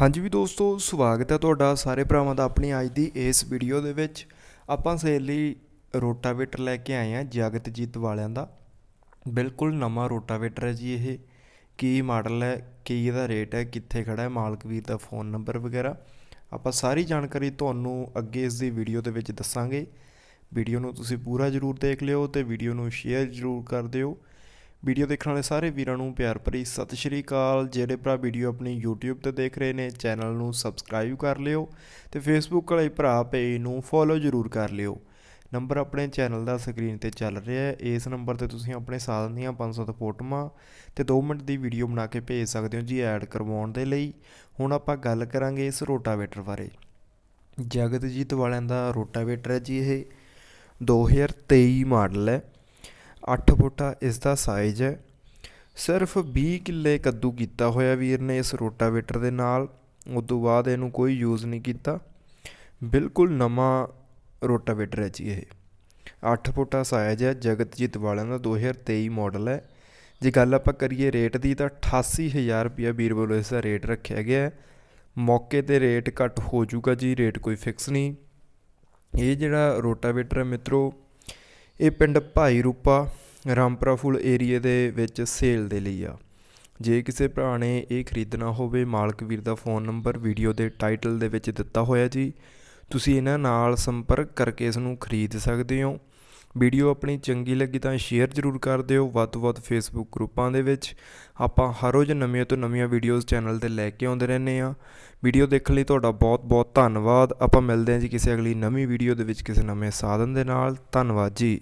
ਹਾਂਜੀ ਵੀ ਦੋਸਤੋ, ਸਵਾਗਤ ਹੈ ਤੁਹਾਡਾ ਸਾਰੇ ਭਰਾਵਾਂ ਦਾ ਆਪਣੀ ਅੱਜ ਦੀ ਇਸ ਵੀਡੀਓ ਦੇ ਵਿੱਚ। ਆਪਾਂ ਸੇਲ ਲਈ ਰੋਟਾਵੇਟਰ ਲੈ ਕੇ ਆਏ ਹਾਂ ਜਗਤਜੀਤ ਵਾਲਿਆਂ ਦਾ। ਬਿਲਕੁਲ ਨਵਾਂ ਰੋਟਾਵੇਟਰ ਹੈ ਜੀ ਇਹ। ਕੀ ਮਾਡਲ ਹੈ, ਕੀ ਇਹਦਾ ਰੇਟ ਹੈ, ਕਿੱਥੇ ਖੜਾ ਹੈ, ਮਾਲਕ ਵੀਰ ਦਾ ਫੋਨ ਨੰਬਰ ਵਗੈਰਾ। ਆਪਾਂ ਸਾਰੀ ਜਾਣਕਾਰੀ ਤੁਹਾਨੂੰ ਅੱਗੇ ਇਸ ਦੀ ਵੀਡੀਓ ਦੇ ਵਿੱਚ ਦੱਸਾਂਗੇ। ਵੀਡੀਓ ਨੂੰ ਤੁਸੀਂ ਪੂਰਾ ਜ਼ਰੂਰ ਦੇਖ ਲਿਓ ਤੇ ਵੀਡੀਓ ਨੂੰ ਸ਼ੇਅਰ ਜ਼ਰੂਰ ਕਰ ਦਿਓ। ਵੀਡੀਓ ਦੇਖਣ ਵਾਲੇ ਸਾਰੇ ਵੀਰਾਂ ਨੂੰ ਪਿਆਰ ਭਰੀ ਸਤਿ ਸ਼੍ਰੀ ਅਕਾਲ। ਜਿਹੜੇ ਭਰਾ ਵੀਡੀਓ ਆਪਣੀ YouTube ਤੇ ਦੇਖ ਰਹੇ ਨੇ, ਚੈਨਲ ਨੂੰ ਸਬਸਕ੍ਰਾਈਬ ਕਰ ਲਿਓ ਤੇ Facebook ਵਾਲੇ ਭਰਾ ਪੇਜ ਨੂੰ ਫੋਲੋ ਜ਼ਰੂਰ ਕਰ ਲਿਓ। ਨੰਬਰ ਆਪਣੇ ਚੈਨਲ ਦਾ ਸਕਰੀਨ ਤੇ ਚੱਲ ਰਿਹਾ ਹੈ। ਇਸ ਨੰਬਰ ਤੇ ਤੁਸੀਂ ਆਪਣੇ ਸਾਧਨ ਦੀਆਂ 500 ਫੋਟੋਆਂ ਤੇ 2 ਮਿੰਟ ਦੀ ਵੀਡੀਓ ਬਣਾ ਕੇ ਭੇਜ ਸਕਦੇ ਹੋ ਜੀ ਐਡ ਕਰਵਾਉਣ ਦੇ ਲਈ। ਹੁਣ ਆਪਾਂ ਗੱਲ ਕਰਾਂਗੇ ਇਸ ਰੋਟਾਵੇਟਰ ਬਾਰੇ। ਜਗਤਜੀਤ ਵਾਲਿਆਂ ਦਾ ਰੋਟਾਵੇਟਰ ਹੈ ਜੀ ਇਹ। 2023 ਮਾਡਲ ਹੈ। 8 ਫੁੱਟਾ ਇਸ ਦਾ ਸਾਈਜ਼ ਹੈ। ਸਿਰਫ 20 ਕਿੱਲੇ ਕੱਦੂ ਕੀਤਾ ਹੋਇਆ ਵੀਰ ਨੇ ਇਸ ਰੋਟਾਵੇਟਰ ਦੇ ਨਾਲ। ਉਸ ਤੋਂ ਬਾਅਦ ਇਹਨੂੰ ਕੋਈ ਯੂਜ਼ ਨਹੀਂ ਕੀਤਾ। ਬਿਲਕੁਲ ਨਵਾਂ ਰੋਟਾਵੇਟਰ ਹੈ ਜੀ ਇਹ। 8 ਫੁੱਟਾ ਸਾਈਜ਼ ਹੈ, ਜਗਤਜੀਤ ਵਾਲਿਆਂ ਦਾ 2023 ਮਾਡਲ ਹੈ। ਜੇ ਗੱਲ ਆਪਾਂ ਕਰੀਏ ਰੇਟ ਦੀ ਤਾਂ 88000 ਰੁਪਇਆ ਵੀਰ ਵੱਲੋਂ ਇਸ ਦਾ ਰੇਟ ਰੱਖਿਆ ਗਿਆ ਹੈ। ਮੌਕੇ ਤੇ ਰੇਟ ਘੱਟ ਹੋ ਜਾਊਗਾ ਜੀ ਰੇਟ ਕੋਈ ਫਿਕਸ ਨਹੀਂ। ਇਹ ਜਿਹੜਾ ਰੋਟਾਵੇਟਰ ਹੈ ਮਿੱਤਰੋ ਇਹ ਪਿੰਡ ਭਾਈ ਰੂਪਾ ਰਾਮਪੁਰਾ ਫੁੱਲ ਏਰੀਏ ਦੇ ਵਿੱਚ ਸੇਲ ਦੇ ਲਈ ਆ। ਜੇ ਕਿਸੇ ਭਰਾ ਨੇ ਇਹ ਖਰੀਦਣਾ ਹੋਵੇ, ਮਾਲਕ ਵੀਰ ਦਾ ਫੋਨ ਨੰਬਰ, ਵੀਡੀਓ ਦੇ ਟਾਈਟਲ ਦੇ ਵਿੱਚ ਦਿੱਤਾ ਹੋਇਆ ਜੀ। ਤੁਸੀਂ ਇਹਨਾਂ ਨਾਲ ਸੰਪਰਕ ਕਰਕੇ ਇਸ ਨੂੰ ਖਰੀਦ ਸਕਦੇ ਹੋ। ਵੀਡੀਓ ਆਪਣੀ ਚੰਗੀ ਲੱਗੀ ਤਾਂ ਸ਼ੇਅਰ ਜ਼ਰੂਰ ਕਰ ਦਿਓ। ਵੱਧ ਤੋਂ ਵੱਧ ਫੇਸਬੁੱਕ ਗਰੁੱਪਾਂ ਦੇ ਵਿੱਚ ਆਪਾਂ ਹਰ ਰੋਜ਼ ਨਵੀਆਂ ਤੋਂ ਨਵੀਆਂ ਵੀਡੀਓਜ਼ ਚੈਨਲ ਤੇ ਲੈ ਕੇ ਆਉਂਦੇ ਰਹਿੰਦੇ ਆ ਵੀਡੀਓ ਦੇਖਣ ਲਈ ਤੁਹਾਡਾ ਬਹੁਤ ਬਹੁਤ ਧੰਨਵਾਦ। ਆਪਾਂ ਮਿਲਦੇ ਹਾਂ ਜੀ ਕਿਸੇ ਅਗਲੀ ਨਵੀਂ ਵੀਡੀਓ ਦੇ ਵਿੱਚ ਕਿਸੇ ਨਵੇਂ ਸਾਧਨ ਦੇ ਨਾਲ। ਧੰਨਵਾਦ ਜੀ।